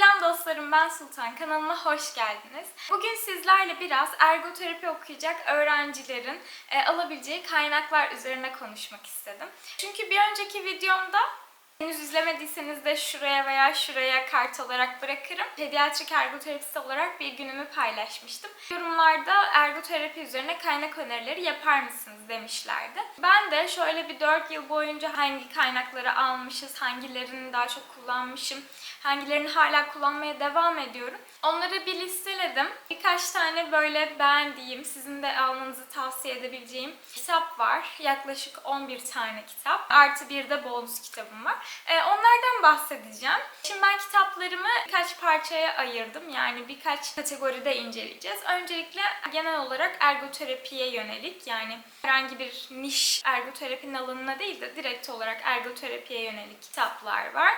Selam dostlarım ben Sultan kanalıma hoş geldiniz. Bugün sizlerle biraz ergoterapi okuyacak öğrencilerin e, alabileceği kaynaklar üzerine konuşmak istedim. Çünkü bir önceki videomda henüz izlemediyseniz de şuraya veya şuraya kart olarak bırakırım. Pediatrik ergoterapist olarak bir günümü paylaşmıştım. Yorumlarda ergoterapi üzerine kaynak önerileri yapar mısınız demişlerdi. Ben de şöyle bir 4 yıl boyunca hangi kaynakları almışız, hangilerini daha çok kullanmışım, hangilerini hala kullanmaya devam ediyorum. Onları bir listeledim. Birkaç tane böyle beğendiğim, sizin de almanızı tavsiye edebileceğim kitap var. Yaklaşık 11 tane kitap. Artı bir de bonus kitabım var. Ee, onlardan bahsedeceğim. Şimdi ben kitaplarımı birkaç parçaya ayırdım. Yani birkaç kategoride inceleyeceğiz. Öncelikle genel olarak ergoterapiye yönelik yani herhangi bir niş ergoterapinin alanına değil de direkt olarak ergoterapiye yönelik kitaplar var.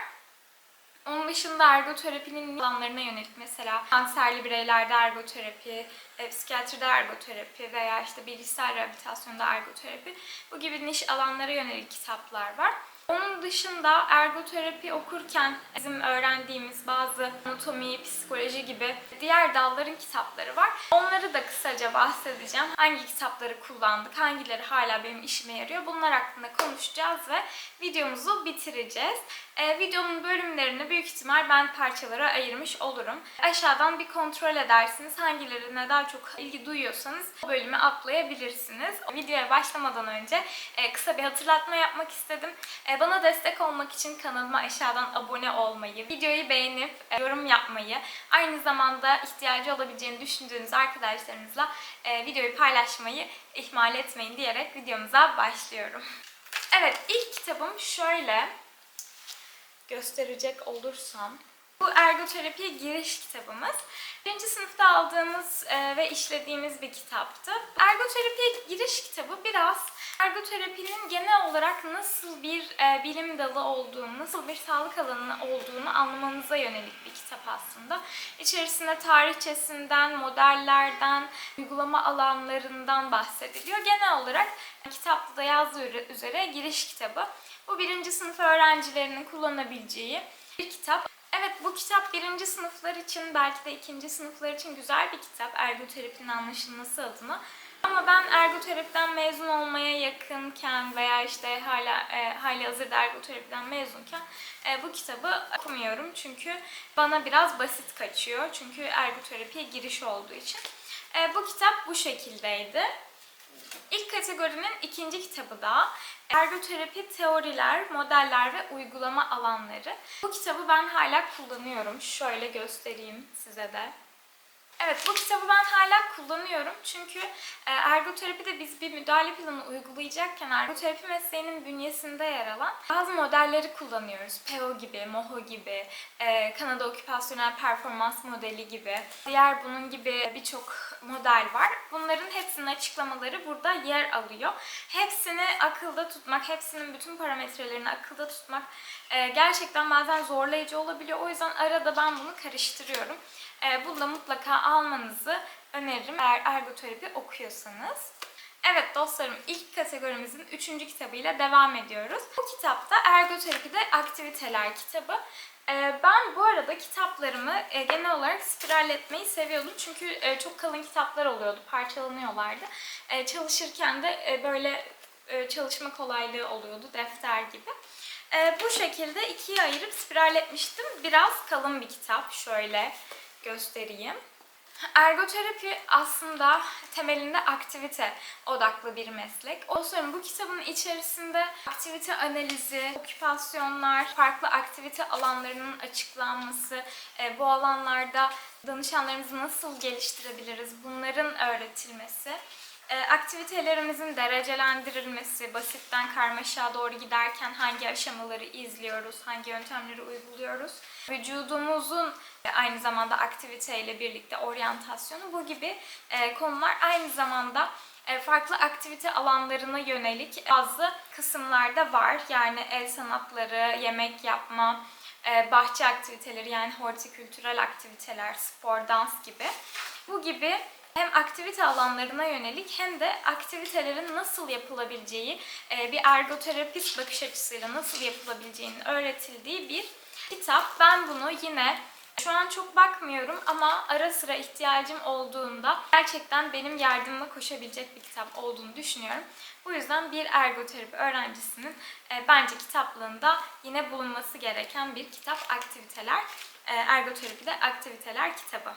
Onun dışında ergoterapinin alanlarına yönelik mesela kanserli bireylerde ergoterapi, e, psikiyatride ergoterapi veya işte bilgisayar rehabilitasyonda ergoterapi bu gibi niş alanlara yönelik kitaplar var. Onun dışında ergoterapi okurken bizim öğrendiğimiz bazı anatomi, psikoloji gibi diğer dalların kitapları var. Onları da kısaca bahsedeceğim. Hangi kitapları kullandık, hangileri hala benim işime yarıyor bunlar hakkında konuşacağız ve videomuzu bitireceğiz. Ee, videonun bölümlerini büyük ihtimal ben parçalara ayırmış olurum. Aşağıdan bir kontrol edersiniz. Hangilerine daha çok ilgi duyuyorsanız o bölümü atlayabilirsiniz. Videoya başlamadan önce e, kısa bir hatırlatma yapmak istedim. E, bana destek olmak için kanalıma aşağıdan abone olmayı, videoyu beğenip e, yorum yapmayı, aynı zamanda ihtiyacı olabileceğini düşündüğünüz arkadaşlarınızla e, videoyu paylaşmayı ihmal etmeyin diyerek videomuza başlıyorum. Evet, ilk kitabım şöyle gösterecek olursam. Bu ergoterapiye giriş kitabımız. Birinci sınıfta aldığımız e, ve işlediğimiz bir kitaptı. Ergoterapiye giriş kitabı biraz ergoterapinin genel olarak nasıl bir e, bilim dalı olduğunu, nasıl bir sağlık alanı olduğunu anlamanıza yönelik bir kitap aslında. İçerisinde tarihçesinden, modellerden, uygulama alanlarından bahsediliyor. Genel olarak kitapta da yazdığı üzere giriş kitabı. Bu birinci sınıf öğrencilerinin kullanabileceği bir kitap. Evet bu kitap birinci sınıflar için belki de ikinci sınıflar için güzel bir kitap ergoterapinin anlaşılması adına. Ama ben ergoterapiden mezun olmaya yakınken veya işte hala e, hali hazırda ergoterapiden mezunken e, bu kitabı okumuyorum. Çünkü bana biraz basit kaçıyor. Çünkü ergoterapiye giriş olduğu için. E, bu kitap bu şekildeydi. İlk kategorinin ikinci kitabı da Ergoterapi Teoriler, Modeller ve Uygulama Alanları. Bu kitabı ben hala kullanıyorum. Şöyle göstereyim size de. Evet bu kitabı ben hala kullanıyorum çünkü e, ergoterapide biz bir müdahale planı uygulayacakken ergoterapi mesleğinin bünyesinde yer alan bazı modelleri kullanıyoruz. PEO gibi, MOHO gibi, e, Kanada Oküpasyonel Performans Modeli gibi, diğer bunun gibi birçok model var. Bunların hepsinin açıklamaları burada yer alıyor. Hepsini akılda tutmak, hepsinin bütün parametrelerini akılda tutmak e, gerçekten bazen zorlayıcı olabiliyor. O yüzden arada ben bunu karıştırıyorum. E, bunu da mutlaka almanızı öneririm eğer ergoterapi okuyorsanız. Evet dostlarım ilk kategorimizin üçüncü kitabıyla devam ediyoruz. Bu kitapta ergoterapide aktiviteler kitabı. Ee, Ben bu arada kitaplarımı e, genel olarak spiralletmeyi seviyordum. Çünkü e, çok kalın kitaplar oluyordu, parçalanıyorlardı. E, Çalışırken de böyle çalışma kolaylığı oluyordu, defter gibi. Bu şekilde ikiye ayırıp spiralletmiştim. Biraz kalın bir kitap, şöyle göstereyim. Ergoterapi aslında temelinde aktivite odaklı bir meslek. O sonra bu kitabın içerisinde aktivite analizi, oküpasyonlar, farklı aktivite alanlarının açıklanması, e, bu alanlarda danışanlarımızı nasıl geliştirebiliriz bunların öğretilmesi, e, aktivitelerimizin derecelendirilmesi, basitten karmaşa doğru giderken hangi aşamaları izliyoruz, hangi yöntemleri uyguluyoruz, vücudumuzun aynı zamanda aktiviteyle birlikte oryantasyonu bu gibi e, konular aynı zamanda e, farklı aktivite alanlarına yönelik bazı kısımlarda var. Yani el sanatları, yemek yapma, e, bahçe aktiviteleri yani hortikültürel aktiviteler, spor, dans gibi. Bu gibi hem aktivite alanlarına yönelik hem de aktivitelerin nasıl yapılabileceği, bir ergoterapist bakış açısıyla nasıl yapılabileceğinin öğretildiği bir kitap. Ben bunu yine Şu an çok bakmıyorum ama ara sıra ihtiyacım olduğunda gerçekten benim yardımıma koşabilecek bir kitap olduğunu düşünüyorum. Bu yüzden bir ergoterapi öğrencisinin e, bence kitaplığında yine bulunması gereken bir kitap aktiviteler, e, ergoterapide aktiviteler kitabı.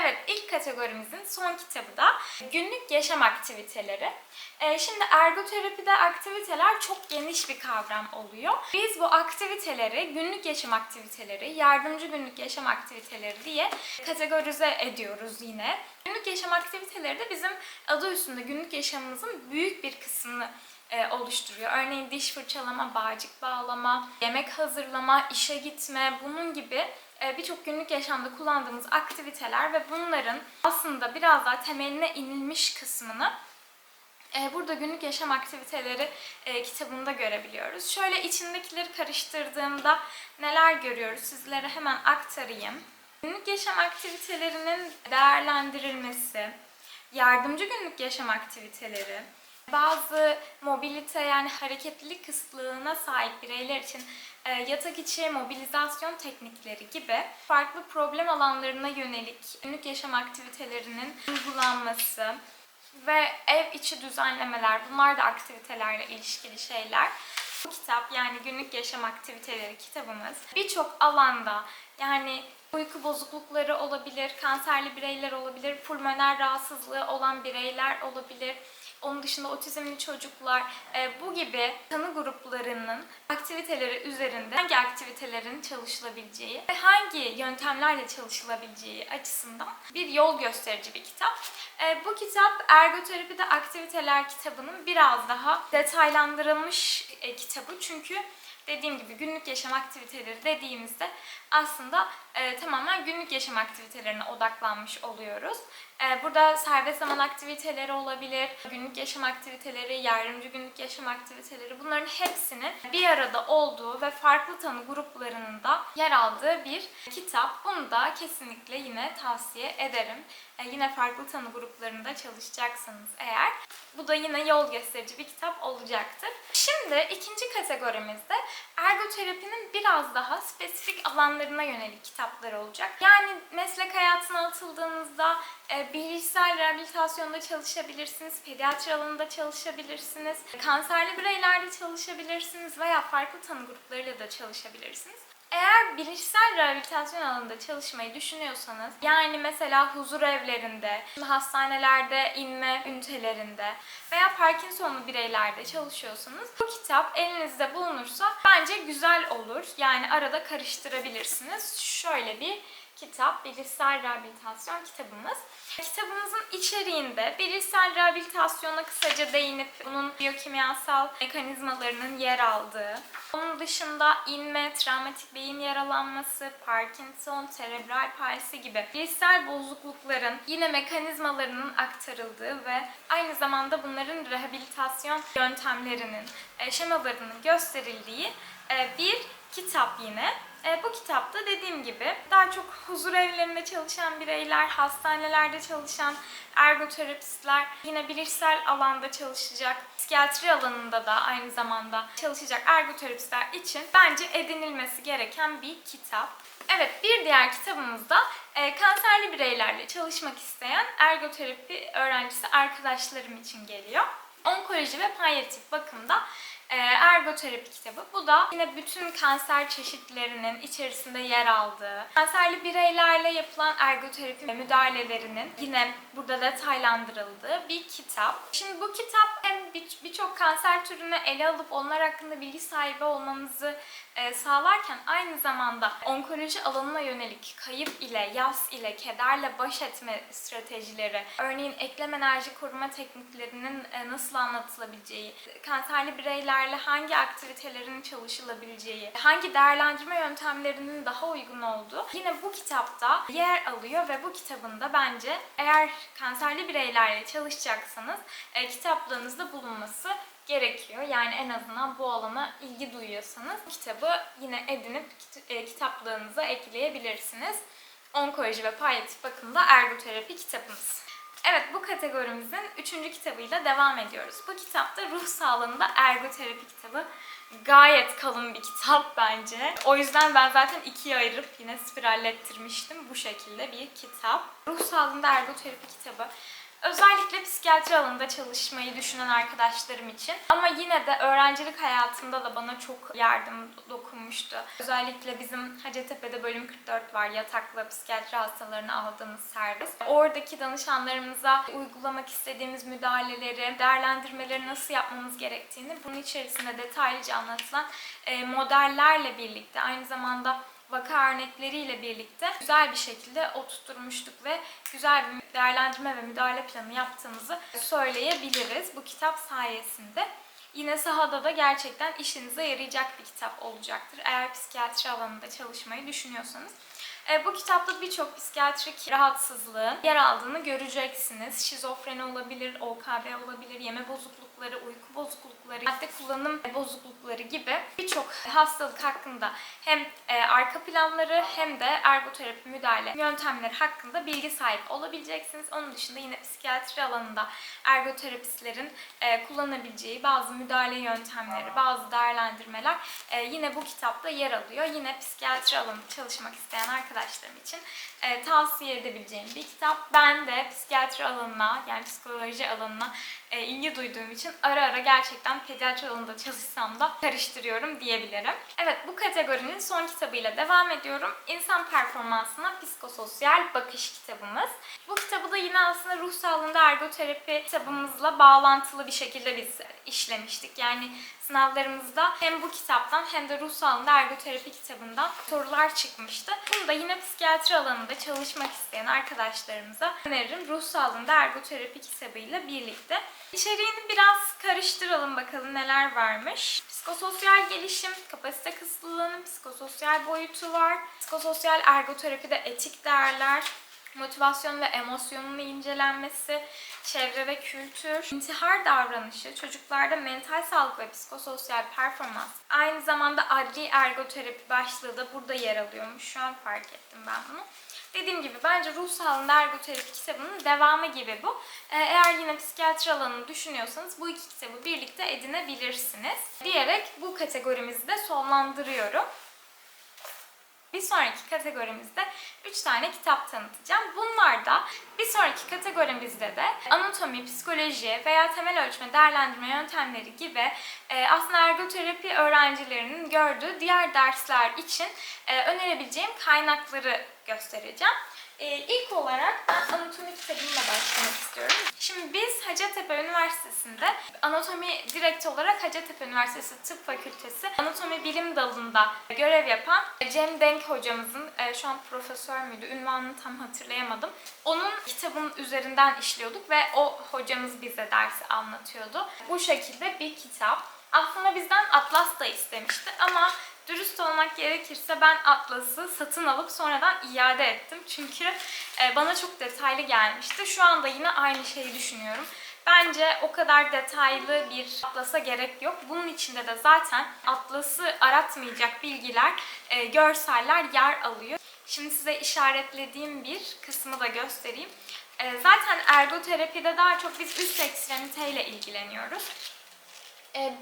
Evet, ilk kategorimizin son kitabı da günlük yaşam aktiviteleri. Ee, şimdi ergoterapide aktiviteler çok geniş bir kavram oluyor. Biz bu aktiviteleri günlük yaşam aktiviteleri, yardımcı günlük yaşam aktiviteleri diye kategorize ediyoruz yine. Günlük yaşam aktiviteleri de bizim adı üstünde günlük yaşamımızın büyük bir kısmını e, oluşturuyor. Örneğin diş fırçalama, bağcık bağlama, yemek hazırlama, işe gitme bunun gibi birçok günlük yaşamda kullandığımız aktiviteler ve bunların aslında biraz daha temeline inilmiş kısmını e, burada günlük yaşam aktiviteleri e, kitabında görebiliyoruz. Şöyle içindekileri karıştırdığımda neler görüyoruz sizlere hemen aktarayım. Günlük yaşam aktivitelerinin değerlendirilmesi, yardımcı günlük yaşam aktiviteleri, bazı mobilite yani hareketlilik kısıtlığına sahip bireyler için e, yatak içi mobilizasyon teknikleri gibi farklı problem alanlarına yönelik günlük yaşam aktivitelerinin uygulanması ve ev içi düzenlemeler bunlar da aktivitelerle ilişkili şeyler. Bu kitap yani günlük yaşam aktiviteleri kitabımız birçok alanda yani uyku bozuklukları olabilir, kanserli bireyler olabilir, pulmoner rahatsızlığı olan bireyler olabilir, onun dışında otizmli çocuklar e, bu gibi tanı gruplarının aktiviteleri üzerinde hangi aktivitelerin çalışılabileceği ve hangi yöntemlerle çalışılabileceği açısından bir yol gösterici bir kitap. E, bu kitap ergoterapide aktiviteler kitabının biraz daha detaylandırılmış e, kitabı çünkü dediğim gibi günlük yaşam aktiviteleri dediğimizde aslında e, tamamen günlük yaşam aktivitelerine odaklanmış oluyoruz. E, burada serbest zaman aktiviteleri olabilir, günlük yaşam aktiviteleri, yardımcı günlük yaşam aktiviteleri bunların hepsinin bir arada olduğu ve farklı tanı gruplarının da yer aldığı bir kitap. Bunu da kesinlikle yine tavsiye ederim. E, yine farklı tanı gruplarında çalışacaksanız eğer bu da yine yol gösterici bir kitap olacaktır. Şimdi ikinci kategorimizde ergoterapinin biraz daha spesifik alanlarına yönelik kitaplar olacak. Yani meslek hayatına atıldığınızda e, bilişsel rehabilitasyonda çalışabilirsiniz, pediatri alanında çalışabilirsiniz, kanserli bireylerde çalışabilirsiniz veya farklı tanı gruplarıyla da çalışabilirsiniz. Eğer bilişsel rehabilitasyon alanında çalışmayı düşünüyorsanız, yani mesela huzur evlerinde, hastanelerde inme ünitelerinde veya Parkinsonlu bireylerde çalışıyorsanız bu kitap elinizde bulunursa bence güzel olur. Yani arada karıştırabilirsiniz. Şöyle bir kitap, bilişsel rehabilitasyon kitabımız. Kitabımızın içeriğinde bilişsel rehabilitasyona kısaca değinip bunun biyokimyasal mekanizmalarının yer aldığı, onun dışında inme, travmatik beyin yaralanması, Parkinson, serebral palsi gibi bilişsel bozuklukların yine mekanizmalarının aktarıldığı ve aynı zamanda bunların rehabilitasyon yöntemlerinin, e, şemalarının gösterildiği bir kitap yine. E, bu kitapta dediğim gibi daha çok huzur evlerinde çalışan bireyler, hastanelerde çalışan ergoterapistler, yine bilişsel alanda çalışacak, psikiyatri alanında da aynı zamanda çalışacak ergoterapistler için bence edinilmesi gereken bir kitap. Evet bir diğer kitabımızda e, kanserli bireylerle çalışmak isteyen ergoterapi öğrencisi arkadaşlarım için geliyor. Onkoloji ve palyatif bakımda e, ergoterapi kitabı. Bu da yine bütün kanser çeşitlerinin içerisinde yer aldığı, kanserli bireylerle yapılan ergoterapi müdahalelerinin yine burada detaylandırıldığı bir kitap. Şimdi bu kitap hem bir- birçok kanser türünü ele alıp onlar hakkında bilgi sahibi olmanızı e, sağlarken aynı zamanda onkoloji alanına yönelik kayıp ile, yas ile, kederle baş etme stratejileri, örneğin eklem enerji koruma tekniklerinin e, nasıl anlatılabileceği, kanserli bireylerle hangi aktivitelerin çalışılabileceği, hangi değerlendirme yöntemlerinin daha uygun olduğu yine bu kitapta yer alıyor ve bu kitabında bence eğer kanserli bireylerle çalışacaksanız e, kitaplığınızda bulunması gerekiyor. Yani en azından bu alana ilgi duyuyorsanız kitabı yine edinip e, kitaplığınıza ekleyebilirsiniz. Onkoloji ve palyatif bakımda ergoterapi kitabımız. Evet bu kategorimizin üçüncü kitabıyla devam ediyoruz. Bu kitapta ruh sağlığında ergoterapi kitabı. Gayet kalın bir kitap bence. O yüzden ben zaten ikiye ayırıp yine spirallettirmiştim. Bu şekilde bir kitap. Ruh sağlığında ergoterapi kitabı. Özellikle psikiyatri alanında çalışmayı düşünen arkadaşlarım için ama yine de öğrencilik hayatımda da bana çok yardım dokunmuştu. Özellikle bizim Hacettepe'de bölüm 44 var yataklı psikiyatri hastalarını aldığımız servis. Oradaki danışanlarımıza uygulamak istediğimiz müdahaleleri, değerlendirmeleri nasıl yapmamız gerektiğini bunun içerisinde detaylıca anlatılan e, modellerle birlikte aynı zamanda vaka örnekleriyle birlikte güzel bir şekilde oturtmuştuk ve güzel bir değerlendirme ve müdahale planı yaptığımızı söyleyebiliriz bu kitap sayesinde. Yine sahada da gerçekten işinize yarayacak bir kitap olacaktır. Eğer psikiyatri alanında çalışmayı düşünüyorsanız. E, bu kitapta birçok psikiyatrik rahatsızlığın yer aldığını göreceksiniz. Şizofreni olabilir, OKB olabilir, yeme bozuklukları, uyku bozuklukları, madde kullanım bozuklukları gibi birçok hastalık hakkında hem e, arka planları hem de ergoterapi müdahale yöntemleri hakkında bilgi sahip olabileceksiniz. Onun dışında yine psikiyatri alanında ergoterapistlerin e, kullanabileceği bazı müdahale yöntemleri, bazı değerlendirmeler e, yine bu kitapta yer alıyor. Yine psikiyatri alanında çalışmak isteyen arkadaşlarım için tavsiye edebileceğim bir kitap. Ben de psikiyatri alanına yani psikoloji alanına ilgi duyduğum için ara ara gerçekten pediatri alanında çalışsam da karıştırıyorum diyebilirim. Evet bu kategorinin son kitabıyla devam ediyorum. İnsan performansına psikososyal bakış kitabımız. Bu kitabı da yine aslında ruh sağlığında ergoterapi kitabımızla bağlantılı bir şekilde biz işlemiştik. Yani sınavlarımızda hem bu kitaptan hem de ruh sağlığında ergoterapi kitabından sorular çıkmıştı. Bunu da yine psikiyatri alanında çalışmak isteyen arkadaşlarımıza öneririm. Ruh sağlığında ergoterapi kitabıyla birlikte. İçeriğini biraz karıştıralım bakalım neler varmış. Psikososyal gelişim, kapasite kısıtlılığının psikososyal boyutu var. Psikososyal ergoterapide etik değerler, motivasyon ve emosyonun incelenmesi, çevre ve kültür, intihar davranışı, çocuklarda mental sağlık ve psikososyal performans. Aynı zamanda adli ergoterapi başlığı da burada yer alıyormuş. Şu an fark ettim ben bunu. Dediğim gibi bence ruh sağlığında ergoterapi kitabının devamı gibi bu. Ee, Eğer yine psikiyatri alanını düşünüyorsanız bu iki kitabı birlikte edinebilirsiniz. Diyerek bu kategorimizi de sonlandırıyorum. Bir sonraki kategorimizde 3 tane kitap tanıtacağım. Bunlar da bir sonraki kategorimizde de anatomi, psikoloji veya temel ölçme değerlendirme yöntemleri gibi e, aslında ergoterapi öğrencilerinin gördüğü diğer dersler için e, önerebileceğim kaynakları göstereceğim. E, ilk olarak ben anatomi kitabımla başlamak istiyorum. Şimdi biz Hacettepe Üniversitesi'nde anatomi direkt olarak Hacettepe Üniversitesi Tıp Fakültesi anatomi bilim dalında görev yapan Cem Denk hocamızın e, şu an profesör müydü ünvanını tam hatırlayamadım. Onun kitabının üzerinden işliyorduk ve o hocamız bize dersi anlatıyordu. Bu şekilde bir kitap. Aslında bizden Atlas da istemişti ama dürüst olmak gerekirse ben Atlas'ı satın alıp sonradan iade ettim. Çünkü e, bana çok detaylı gelmişti. Şu anda yine aynı şeyi düşünüyorum. Bence o kadar detaylı bir atlasa gerek yok. Bunun içinde de zaten atlası aratmayacak bilgiler, e, görseller yer alıyor. Şimdi size işaretlediğim bir kısmı da göstereyim. E, zaten ergoterapide daha çok biz üst ekstremiteyle ilgileniyoruz.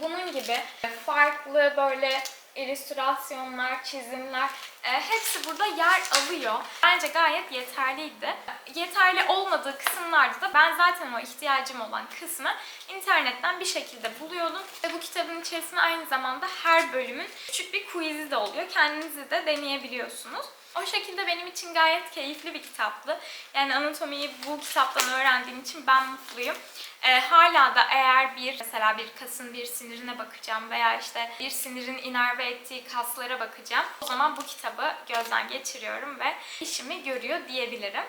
Bunun gibi farklı böyle illüstrasyonlar, çizimler e, hepsi burada yer alıyor. Bence gayet yeterliydi. Yeterli olmadığı kısımlarda da ben zaten o ihtiyacım olan kısmı internetten bir şekilde buluyordum. Ve bu kitabın içerisinde aynı zamanda her bölümün küçük bir quiz'i de oluyor. Kendinizi de deneyebiliyorsunuz. O şekilde benim için gayet keyifli bir kitaptı. Yani anatomiyi bu kitaptan öğrendiğim için ben mutluyum. Ee, hala da eğer bir mesela bir kasın bir sinirine bakacağım veya işte bir sinirin inerve ettiği kaslara bakacağım. O zaman bu kitabı gözden geçiriyorum ve işimi görüyor diyebilirim.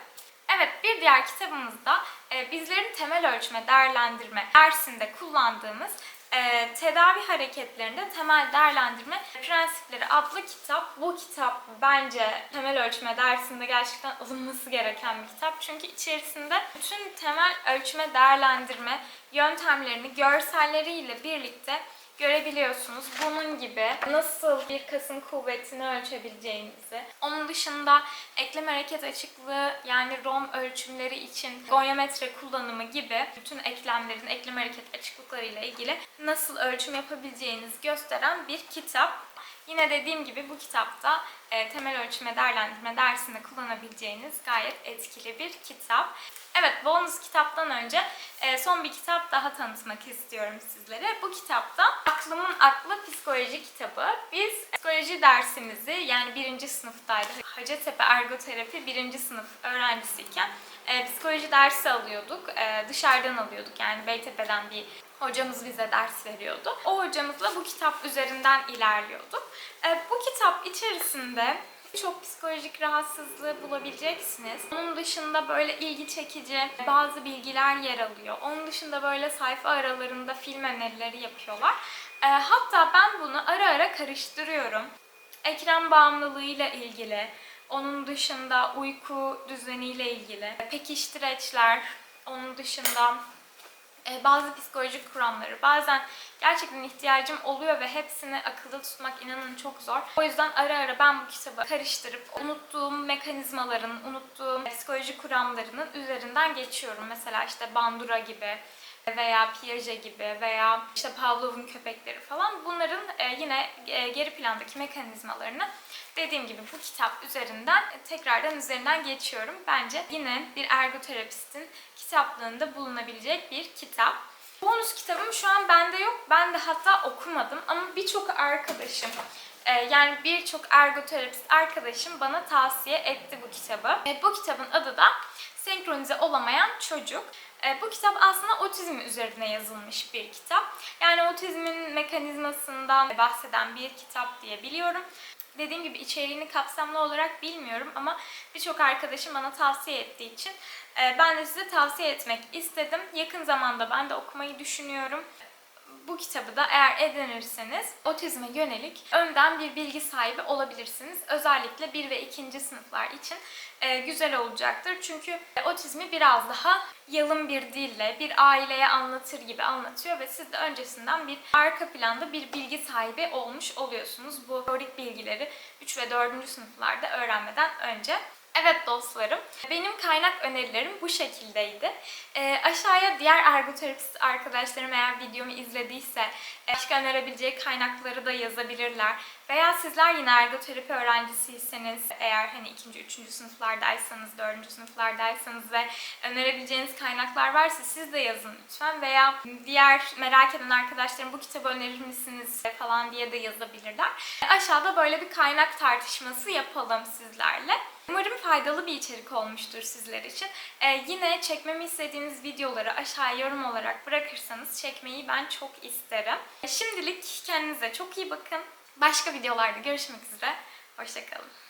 Evet bir diğer kitabımızda e, bizlerin temel ölçme değerlendirme dersinde kullandığımız e, tedavi hareketlerinde temel değerlendirme prensipleri adlı kitap. Bu kitap bence temel ölçme dersinde gerçekten alınması gereken bir kitap. Çünkü içerisinde bütün temel ölçme değerlendirme yöntemlerini görselleriyle birlikte görebiliyorsunuz. Bunun gibi nasıl bir kasın kuvvetini ölçebileceğinizi. Onun dışında eklem hareket açıklığı yani ROM ölçümleri için gonyometre kullanımı gibi bütün eklemlerin eklem hareket açıklıklarıyla ilgili nasıl ölçüm yapabileceğinizi gösteren bir kitap. Yine dediğim gibi bu kitapta e, temel ölçme değerlendirme dersinde kullanabileceğiniz gayet etkili bir kitap. Evet, bonus kitaptan önce e, son bir kitap daha tanıtmak istiyorum sizlere. Bu kitapta Aklımın Aklı Psikoloji kitabı. Biz psikoloji dersimizi yani birinci sınıftaydı. Hacettepe Ergoterapi birinci sınıf öğrencisiyken e, psikoloji dersi alıyorduk. E, dışarıdan alıyorduk yani Beytepe'den bir hocamız bize ders veriyordu. O hocamızla bu kitap üzerinden ilerliyorduk. E, bu kitap içerisinde Birçok psikolojik rahatsızlığı bulabileceksiniz. Onun dışında böyle ilgi çekici bazı bilgiler yer alıyor. Onun dışında böyle sayfa aralarında film önerileri yapıyorlar. E, hatta ben bunu ara ara karıştırıyorum. Ekran bağımlılığıyla ilgili, onun dışında uyku düzeniyle ilgili, pekiştireçler, onun dışında e, bazı psikolojik kuramları. Bazen gerçekten ihtiyacım oluyor ve hepsini akılda tutmak inanın çok zor. O yüzden ara ara ben bu kitabı karıştırıp unuttuğum mekanizmaların, unuttuğum psikolojik kuramlarının üzerinden geçiyorum. Mesela işte Bandura gibi veya Piaget gibi veya işte Pavlov'un köpekleri falan bunların e, yine e, geri plandaki mekanizmalarını dediğim gibi bu kitap üzerinden e, tekrardan üzerinden geçiyorum. Bence yine bir ergoterapistin kitaplığında bulunabilecek bir kitap. Bonus kitabım şu an bende yok. Ben de hatta okumadım ama birçok arkadaşım yani birçok ergoterapist arkadaşım bana tavsiye etti bu kitabı. Bu kitabın adı da Senkronize Olamayan Çocuk. E, bu kitap aslında otizm üzerine yazılmış bir kitap. Yani otizmin mekanizmasından bahseden bir kitap diye biliyorum. Dediğim gibi içeriğini kapsamlı olarak bilmiyorum ama birçok arkadaşım bana tavsiye ettiği için e, ben de size tavsiye etmek istedim. Yakın zamanda ben de okumayı düşünüyorum bu kitabı da eğer edinirseniz otizme yönelik önden bir bilgi sahibi olabilirsiniz. Özellikle 1 ve 2. sınıflar için e, güzel olacaktır. Çünkü otizmi biraz daha yalın bir dille, bir aileye anlatır gibi anlatıyor ve siz de öncesinden bir arka planda bir bilgi sahibi olmuş oluyorsunuz. Bu teorik bilgileri 3 ve 4. sınıflarda öğrenmeden önce. Evet dostlarım, benim kaynak önerilerim bu şekildeydi. E, aşağıya diğer ergoterapist arkadaşlarım eğer videomu izlediyse e, başka önerebileceği kaynakları da yazabilirler. Veya sizler yine ergoterapi öğrencisiyseniz, eğer hani ikinci, üçüncü sınıflardaysanız, dördüncü sınıflardaysanız ve önerebileceğiniz kaynaklar varsa siz de yazın lütfen. Veya diğer merak eden arkadaşlarım bu kitabı önerir misiniz falan diye de yazabilirler. Aşağıda böyle bir kaynak tartışması yapalım sizlerle. Umarım faydalı bir içerik olmuştur sizler için. Ee, yine çekmemi istediğiniz videoları aşağıya yorum olarak bırakırsanız çekmeyi ben çok isterim. Şimdilik kendinize çok iyi bakın. Başka videolarda görüşmek üzere. Hoşçakalın.